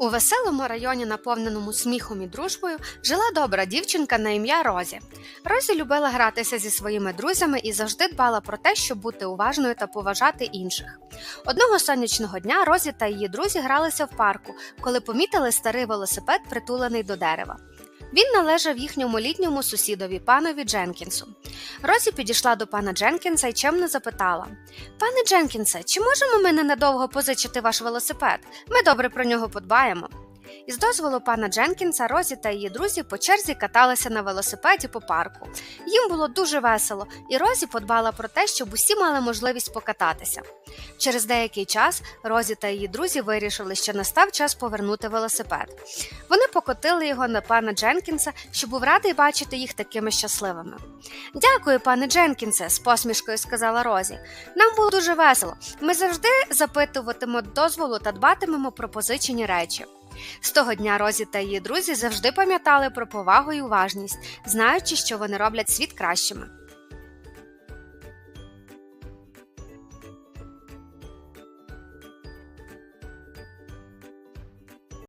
У веселому районі, наповненому сміхом і дружбою, жила добра дівчинка на ім'я Розі. Розі любила гратися зі своїми друзями і завжди дбала про те, щоб бути уважною та поважати інших. Одного сонячного дня Розі та її друзі гралися в парку, коли помітили старий велосипед, притулений до дерева. Він належав їхньому літньому сусідові, панові Дженкінсу. Розі підійшла до пана Дженкінса і чемно запитала: Пане Дженкінсе, чи можемо ми ненадовго позичити ваш велосипед? Ми добре про нього подбаємо. Із дозволу пана Дженкінса Розі та її друзі по черзі каталися на велосипеді по парку. Їм було дуже весело, і Розі подбала про те, щоб усі мали можливість покататися. Через деякий час Розі та її друзі вирішили, що настав час повернути велосипед. Вони покотили його на пана Дженкінса, що був радий бачити їх такими щасливими. Дякую, пане Дженкінсе, з посмішкою сказала Розі. Нам було дуже весело. Ми завжди запитуватимемо дозволу та дбатимемо про позичені речі. З того дня Розі та її друзі завжди пам'ятали про повагу і уважність, знаючи, що вони роблять світ кращими.